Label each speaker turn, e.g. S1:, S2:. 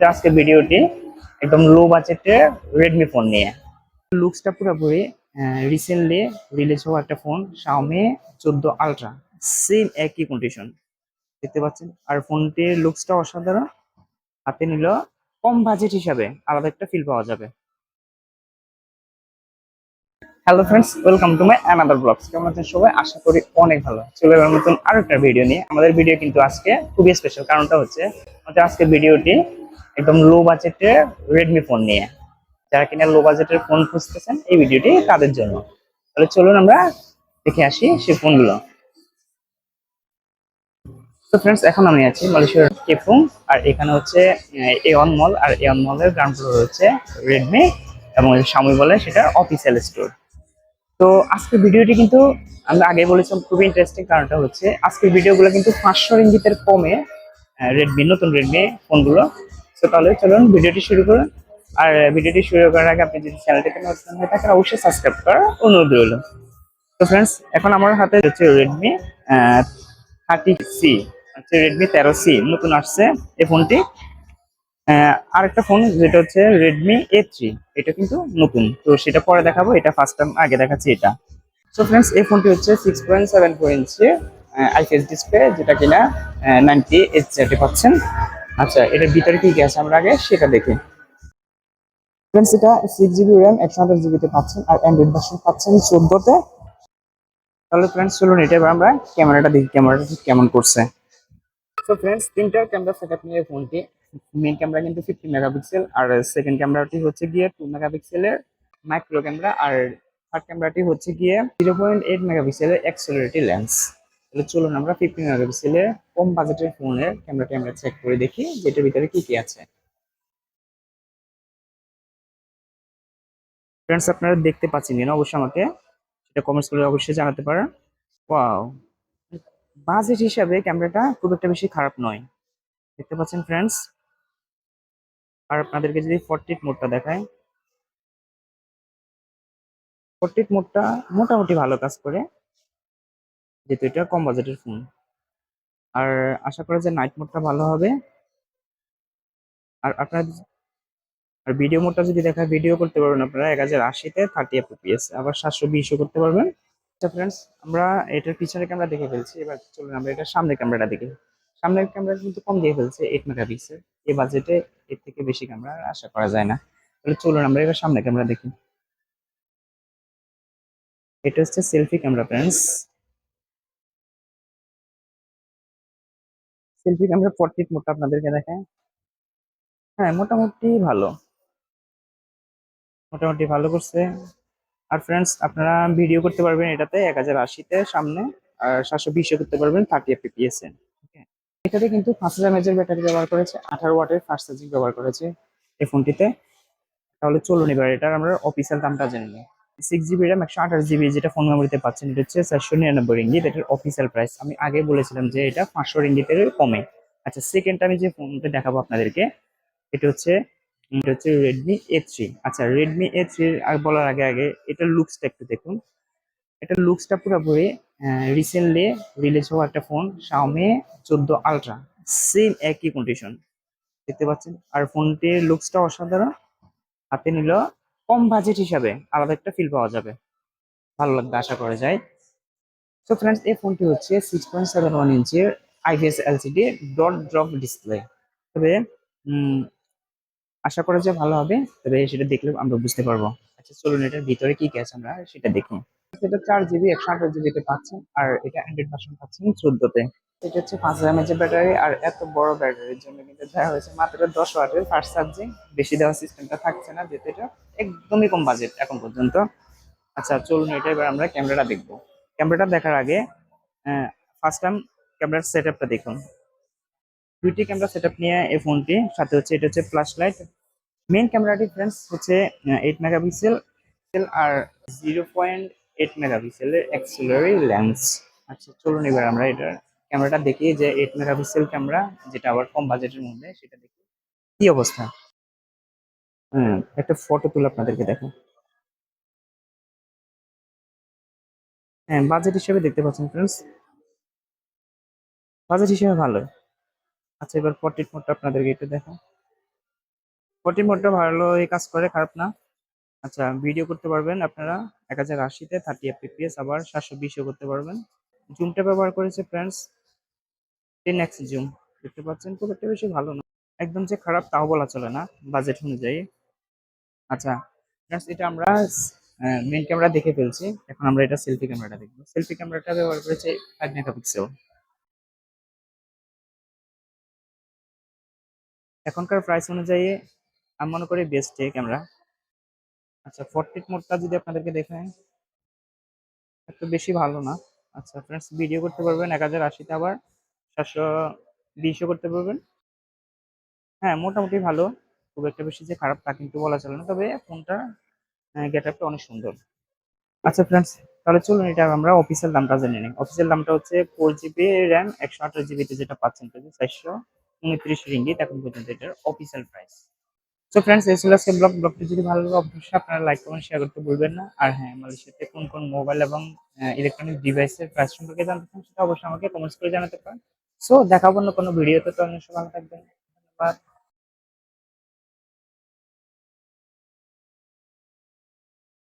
S1: আমাদের আজকের ভিডিওটি একদম লো বাজেটের রেডমি ফোন নিয়ে। লুকসটা পুরোপুরি রিসেন্টলি রিলিজ হওয়া একটা ফোন Xiaomi চোদ্দ আলট্রা সেম একই কন্ডিশন দেখতে পাচ্ছেন? আর ফোনটির লুকসটা অসাধারণ। হাতে নিল কম বাজেট হিসাবে, আলাদা একটা ফিল পাওয়া যাবে। Hello friends welcome to my another blogs কেমন আছেন সবাই? আশা করি অনেক ভালো। চলে এবার নতুন আরও একটা ভিডিও নিয়ে। আমাদের ভিডিও কিন্তু আজকে খুবই স্পেশাল কারণটা হচ্ছে, আমাদের আজকের ভিডিওটি একদম লো বাজেটের রেডমি ফোন নিয়ে। যারা কিনা লো বাজেটের ফোন খুঁজতেছেন, এই ভিডিওটি তাদের জন্য। তাহলে চলুন আমরা দেখে আসি সেই ফোনগুলো তো ফ্রেন্ডস এখন আমি আছি মালয়েশিয়ার কেপুং আর এখানে হচ্ছে এওয়ান মল আর এ এওয়ান মলের গ্রাউন্ড ফ্লোর হচ্ছে রেডমি এবং স্বামী বলে সেটা অফিসিয়াল স্টোর তো আজকের ভিডিওটি কিন্তু আমরা আগে বলেছিলাম, খুবই ইন্টারেস্টিং কারণটা হচ্ছে, আজকের ভিডিওগুলো কিন্তু পাঁচশো রিঙ্গিতের কমে রেডমি নতুন রেডমি ফোনগুলো তো তাহলে চলুন ভিডিওটি শুরু করুন। আর ভিডিওটি শুরু করার আগে আপনি যদি চ্যানেলটিতে নতুন হয়ে থাকেন, অবশ্যই সাবস্ক্রাইব করার অনুরোধ রইল। তো ফ্রেন্ডস এখন আমার হাতে হচ্ছে রেডমি থার্টি সি হচ্ছে রেডমি তেরো সি নতুন আসছে এই ফোনটি। আরেকটা ফোন যেটা হচ্ছে রেডমি এ থ্রি এটা কিন্তু নতুন। তো সেটা পরে দেখাবো, এটা ফার্স্ট টাইম আগে দেখাচ্ছি এটা। সো ফ্রেন্ডস এই ফোনটি হচ্ছে six point seven four inch IPS display যেটা কিনা নাইনটি এইচ পাচ্ছেন। আচ্ছা এটার ভিতরে কি কি আছে আমরা আগে? সেটা দেখি। ফ্রেন্ডস এটা সিক্স জিবি র্যাম একশো আঠাশ জিবিতে পাচ্ছেন আর অ্যান্ড্রয়েড ভার্সন পাচ্ছেন চোদ্দোতে। তাহলে ফ্রেন্ডস চলুন এটা এবার আমরা ক্যামেরাটা দেখি, ক্যামেরাটা ঠিক কেমন করছে। তো ফ্রেন্ডস তিনটা ক্যামেরা সেটআপ নিয়ে ফোনটি। মেইন ক্যামেরা কিন্তু ফিফটি মেগাপিক্সেল আর সেকেন্ড ক্যামেরাটি হচ্ছে গিয়ে টু মেগাপিক্সেলের মাইক্রো ক্যামেরা আর থার্ড ক্যামেরাটি হচ্ছে গিয়ে জিরো পয়েন্ট এইট মেগাপিক্সেলের অ্যাক্সেলারেটি লেন্স তাহলে চলুন আমরা ফিফটি মেগাপিক্সেলের কম বাজেটের ফোনের ক্যামেরাটি আমরা চেক করে দেখি যেটার ভিতরে কি কি আছে। ফ্রেন্ডস আপনারা দেখতে পাচ্ছেন কিনা? অবশ্যই আমাকে সেটা কমেন্টস করে অবশ্যই জানাতে পারেন। ওয়াও বাজেট হিসাবে ক্যামেরাটা খুব একটা বেশি খারাপ নয়। দেখতে পাচ্ছেন ফ্রেন্ডস আর আপনাদেরকে যদি ফোরটিট মোডটা দেখায় ফোরটিট মোডটা মোটামুটি ভালো কাজ করে। যেহেতু এটা কম বাজেটের ফোন। আর আশা করা যায় নাইট মোডটা ভালো হবে। আর আপনার আর ভিডিও মোডটা যদি দেখায় ভিডিও করতে পারবেন আপনারা এক হাজার আশিতে থার্টি এফপিএস আবার সাতশো বিশও করতে পারবেন। আচ্ছা ফ্রেন্ডস আমরা এটার পিছনের ক্যামেরা দেখে ফেলছি। এবার চলুন আমরা এটার সামনের ক্যামেরাটা দেখি। সামনের ক্যামেরা কিন্তু কম দিয়ে ফেলছে এইট মেগাপিক্সেল এই বাজেটে এর থেকে বেশি ক্যামেরা আশা করা যায় না। তাহলে চলুন আমরা এবার সামনের ক্যামেরা দেখি। এটা হচ্ছে selfie camera friends selfie camera portrait মোডটা আপনাদেরকে দেখায় হ্যাঁ মোটামুটি ভালো। মোটামুটি ভালো করছে। আর ফ্রেন্ডস আপনারা ভিডিও করতে পারবেন এটাতে এক হাজার আশিতে সামনে। আর সাতশো বিশে করতে পারবেন থার্টি এফ এফপিএস এ। এটাতে কিন্তু পাঁচ হাজার এমএচের ব্যাটারি ব্যবহার করেছে। আঠারো ওয়াটের ফাস্ট চার্জিং ব্যবহার করেছে এই ফোনটিতে তাহলে চলুন এবার, এটার আমরা অফিসিয়াল দামটা জেনে নিই। সিক্স জিবি র্যাম একশো আঠাশ জিবি যেটা ফোন মেমোরিতে পাচ্ছেন, এটা হচ্ছে চারশো নিরানব্বই রিঙ্গিত এটার অফিসিয়াল প্রাইস আমি আগে বলেছিলাম যে এটা পাঁচশো রিঙ্গিতের কমে। আচ্ছা সেকেন্ড আমি যে ফোনটা দেখাবো আপনাদেরকে, এটা হচ্ছে এটা হচ্ছে রেডমি এ থ্রি আচ্ছা রেডমি এ থ্রি আর বলার আগে আগে, এটার লুকসটা একটু দেখুন। এটার লুকসটা পুরোপুরি রিসেন্টলি রিলিজ হওয়া একটা ফোন Xiaomi চোদ্দ আলট্রা সেম একই কন্ডিশন দেখতে পাচ্ছেন? আর ফোনটির লুকসটা অসাধারণ। হাতে নিল কম বাজেট হিসাবে আলাদা একটা ফিল পাওয়া যাবে। ভালো লাগবে আশা করা যায়। তো ফ্রেন্ডস এই ফোনটি হচ্ছে six point seven one ইঞ্চের IPS LCD dot drop display তবে আশা করা যায় ভালো হবে। তবে সেটা দেখলে আমরা বুঝতে পারব আচ্ছা চলুন এটার ভিতরে কি আছে আমরা সেটা দেখি। এটা চার জিবি একশো আঠাশ জিবিতে পাচ্ছেন, আর এটা অ্যান্ড্রয়েড ভার্সন পাচ্ছেন চোদ্দতে। এটা হচ্ছে পাঁচ হাজার এমএচের ব্যাটারি আর এত বড় ব্যাটারির জন্য কিন্তু দেওয়া হয়েছে মাত্র দশ ওয়াটের ফার্স্ট চার্জিং বেশি দেওয়ার সিস্টেমটা থাকছে না যেহেতু এটা একদমই কম বাজেট এখন পর্যন্ত। আচ্ছা চলুন এটা এবার আমরা ক্যামেরাটা দেখব। ক্যামেরাটা দেখার আগে ফার্স্ট টাইম ক্যামেরার সেট আপটা দেখুন। দুইটি ক্যামেরা সেট আপ নিয়ে এই ফোনটি সাথে হচ্ছে এটা হচ্ছে ফ্ল্যাশ লাইট মেইন ক্যামেরাটি ফ্রেন্ডস হচ্ছে এইট মেগা মেগাপিক্সেল আর জিরো পয়েন্ট এইট মেগা মেগাপিক্সেলের অ্যাক্সিলারি লেন্স আচ্ছা চলুন এবার আমরা এটার ক্যামেরাটা দেখি যে এইট মেগাপিক্সেল ক্যামেরা যেটা আবার কম বাজেটের মধ্যে সেটা দেখি। কি অবস্থা? হ্যাঁ একটা ফটো তুলে আপনাদেরকে দেখো। হ্যাঁ বাজেট হিসেবে দেখতে পাচ্ছেন ফ্রেন্ডস বাজেট হিসেবে ভালো। আচ্ছা এবার পোর্ট্রেট মোডটা আপনাদেরকে একটু দেখো ফোরটিন মোডটা ভালো এই কাজ করে খারাপ না। আচ্ছা ভিডিও করতে পারবেন আপনারা। এক হাজার আশিতে থার্টি এফপিএস আবার সাতশো বিশও করতে পারবেন। জুমটা ব্যবহার করেছে ফ্রেন্ডস টেন এক্স জুম। দেখতে পাচ্ছেন, খুব একটা বেশি ভালো না। একদম যে খারাপ তাও বলা চলে না বাজেট অনুযায়ী। আচ্ছা এটা আমরা মেন ক্যামেরা দেখে ফেলছি। এখন আমরা এটা সেলফি ক্যামেরাটা দেখব। সেলফি ক্যামেরাটা ব্যবহার করেছে ফাইভ মেগাপিক্সেল এখনকার প্রাইস অনুযায়ী, আমি মনে করি বেস্ট ক্যামেরা আচ্ছা ফোরটিট মোডটা যদি আপনাদেরকে দেখায় একটু বেশি ভালো না। আচ্ছা ফ্রেন্ডস ভিডিও করতে পারবেন এক হাজার আশিতে আবার। সাতশো বিশও করতে পারবেন। হ্যাঁ মোটামুটি ভালো। খুব একটা বেশি যে খারাপ তা কিন্তু বলা চলে না। তবে ফোনটা গেট আপটা অনেক সুন্দর। আচ্ছা ফ্রেন্ডস তাহলে চলুন এটা আমরা অফিসিয়াল দামটা জেনে নিই। অফিসিয়াল দামটা হচ্ছে ফোর জিবি র্যাম একশো আঠাশ জিবিতে যেটা পাচ্ছেন চারশো উনত্রিশ রিঙ্গিত এখন পর্যন্ত এটার অফিসিয়াল প্রাইস তো ফ্রেন্ডস এই ছিল আজকে ব্লগ ব্লগটি যদি ভালো লাগে, অবশ্যই আপনারা লাইক কমেন্ট শেয়ার করতে ভুলবেন না। আর হ্যাঁ মালয়েশিয়াতে কোন কোন মোবাইল এবং ইলেকট্রনিক ডিভাইসের প্রাইস সম্পর্কে জানতে চান, সেটা অবশ্যই আমাকে কমেন্টস করে জানাতে পারেন। সো দেখাবো না কোনো ভিডিওতে তো। অনেক সময় থাকবেন। ধন্যবাদ।